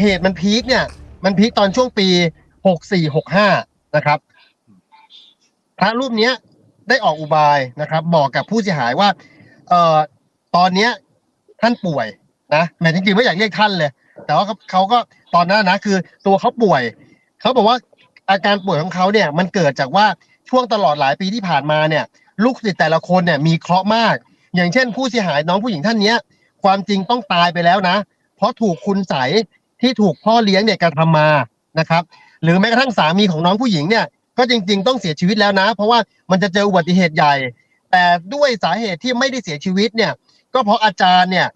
เหตุมันพีคเนี่ย มันพีคตอนช่วงปีหกสี่หกห้านะครับ พระรูปเนี้ยได้ออกอุบายนะครับบอกกับผู้เสียหายว่า เอ่อตอนเนี้ยท่านป่วยนะแหมจริงๆไม่อยากเรียกท่านเลย แต่ว่าเขาก็ตอนนั้นนะคือตัวเขาป่วย เขาบอกว่าอาการป่วยของเขาเนี่ย มันเกิดจากว่าช่วงตลอดหลายปีที่ผ่านมาเนี่ย ลูกศิษย์แต่ละคนเนี่ยมีเคราะห์มาก อย่างเช่น ผู้เสียหายน้องผู้หญิงท่านเนี้ย ความจริงต้องตายไปแล้วนะ เพราะถูกคุณใส ที่ถูกพ่อเลี้ยงเนี่ยกระทำมานะครับ หรือแม้กระทั่งสามีของน้องผู้หญิงเนี่ยก็จริง ๆ ต้องเสียชีวิตแล้วนะ เพราะว่ามันจะเจออุบัติเหตุใหญ่ แต่ด้วยสาเหตุที่ไม่ได้เสียชีวิตเนี่ยก็เพราะอาจารย์เนี่ย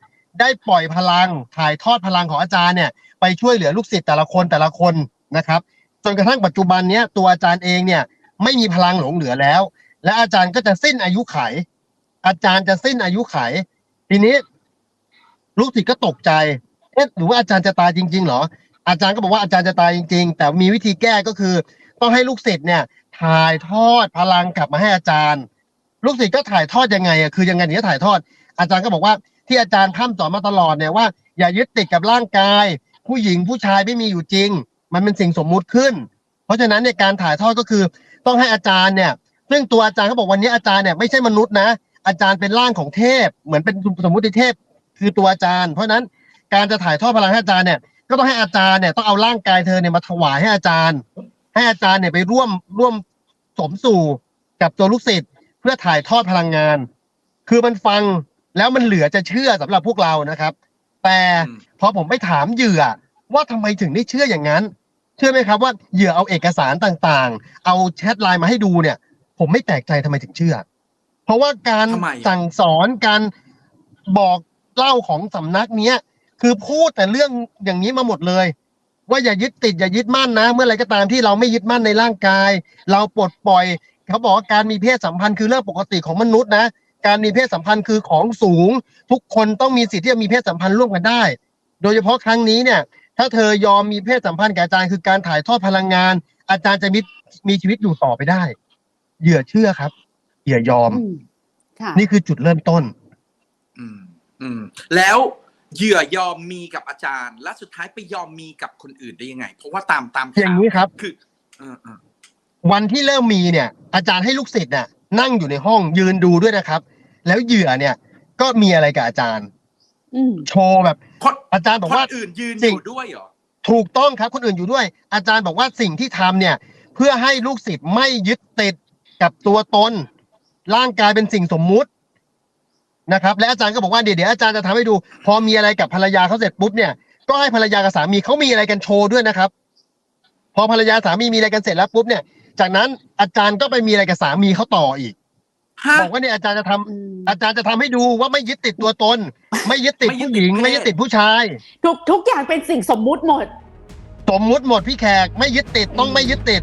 ได้ปล่อยพลังถ่ายทอดพลังของอาจารย์เนี่ยไปช่วยเหลือลูกศิษย์แต่ละคนแต่ละคนนะครับ จนกระทั่งปัจจุบันเนี้ยตัวอาจารย์เองเนี่ยไม่มีพลังหลงเหลือแล้ว และอาจารย์ก็จะสิ้นอายุไข อาจารย์จะสิ้นอายุไข ทีนี้ลูกศิษย์ก็ตกใจ เอ๊ะหรือว่าอาจารย์จะตายจริงๆเหรอ อาจารย์ก็บอกว่าอาจารย์จะตายจริง ๆ แต่มีวิธีแก้ก็คือ ต้องให้ลูกศิษย์เนี่ย ถ่ายทอดพลังกลับมาให้อาจารย์ ลูกศิษย์ก็ถ่ายทอดยังไงอะคือยังไงถึงจะถ่ายทอด อาจารย์ก็บอกว่าที่อาจารย์พร่ำสอนมาตลอดเนี่ยว่า อย่ายึดติดกับร่างกาย ผู้หญิงผู้ชายไม่มีอยู่จริง มันเป็นสิ่งสมมุติขึ้น เพราะฉะนั้นเนี่ยการถ่ายทอดก็คือ ต้องให้อาจารย์เนี่ยซึ่งตัวอาจารย์เขาบอกวันนี้อาจารย์เนี่ยไม่ใช่มนุษย์นะ อาจารย์เป็นร่างของเทพ เหมือนเป็นสมมุติเทพ คือตัวอาจารย์ เพราะฉะนั้น การจะถ่ายทอดพลังให้อาจารย์เนี่ยก็ต้องให้อาจารย์เนี่ยต้องเอาร่างกายเธอเนี่ยมาถวายให้อาจารย์ ให้อาจารย์เนี่ยไปร่วมร่วมสมสู่กับตัวลูกศิษย์เพื่อถ่ายทอดพลังงาน คือมันฟังแล้วมันเหลือจะเชื่อสำหรับพวกเรานะครับ แต่อืมพอผมไปถามเหยื่อว่าทำไมถึงได้เชื่ออย่างนั้น เชื่อไหมครับว่าเหยื่อเอาเอกสารต่างๆ เอาแชทไลน์มาให้ดูเนี่ย ผมไม่แปลกใจทำไมถึงเชื่อ เพราะว่าการทำไมสั่งสอนการบอกเล่าของสำนักเนี้ย คือพูดแต่เรื่องอย่างนี้มาหมดเลย ว่าอย่ายึดติดอย่ายึดมั่นนะ เมื่อไหรก็ตามที่เราไม่ยึดมั่นในร่างกาย เราปลดปล่อยเขาบอกว่าการมีเพศสัมพันธ์คือเรื่องปกติของมนุษย์นะ การมีเพศสัมพันธ์คือของสูง ทุกคนต้องมีสิทธิ์ที่จะมีเพศสัมพันธ์ร่วมกันได้ โดยเฉพาะครั้งนี้เนี่ย ถ้าเธอยอมมีเพศสัมพันธ์กับอาจารย์คือการถ่ายทอดพลังงาน อาจารย์จะมีมีชีวิตอยู่ต่อไปได้ เหยื่อเชื่อครับ เหยื่อยอมอืมค่ะนี่คือจุดเริ่มต้น อืม อืม แล้ว เหยื่อยอมมีกับอาจารย์ และสุดท้ายไปยอมมีกับคนอื่นได้ยังไง เพราะว่าตามตามอย่างนี้ครับ คือเออเออวันที่เริ่มมีเนี่ย อาจารย์ให้ลูกศิษย์น่ะ นั่งอยู่ในห้องยืนดูด้วยนะครับ แล้วเหยื่อเนี่ย ก็มีอะไรกับอาจารย์ อืม โชว์แบบ คนอาจารย์บอกคนว่า อื่นยืนอสิ่ง ยู่ด้วยเหรอถูกต้องครับคนอื่นอยู่ด้วย อาจารย์บอกว่าสิ่งที่ทำเนี่ย เพื่อให้ลูกศิษย์ไม่ยึดติดกับตัวตน ร่างกายเป็นสิ่งสมมุติ นะครับและอาจารย์ก็บอกว่าเดี๋ยวเดี๋ยวอาจารย์จะทำให้ดู พอมีอะไรกับภรรยาเขาเสร็จปุ๊บเนี่ยก็ให้ภรรยากับสามีเขามีอะไรกันโชว์ด้วยนะครับ พอภรรยาสามีมีอะไรกันเสร็จแล้วปุ๊บเนี่ย จากนั้นอาจารย์ก็ไปมีอะไรกับสามีเขาต่ออีก ฮะ บอกว่าเนี่ยอาจารย์จะทำอืมอาจารย์จะทำให้ดูว่าไม่ยึดติดตัวตน ไม่ยึดติดไม่ยึดผู้หญิง ติดเพศ ไม่ยึดติดผู้ชาย ทุกทุกอย่างเป็นสิ่งสมมุติหมด สมมุติหมดพี่แขกไม่ยึดติดต้องไม่ยึดติด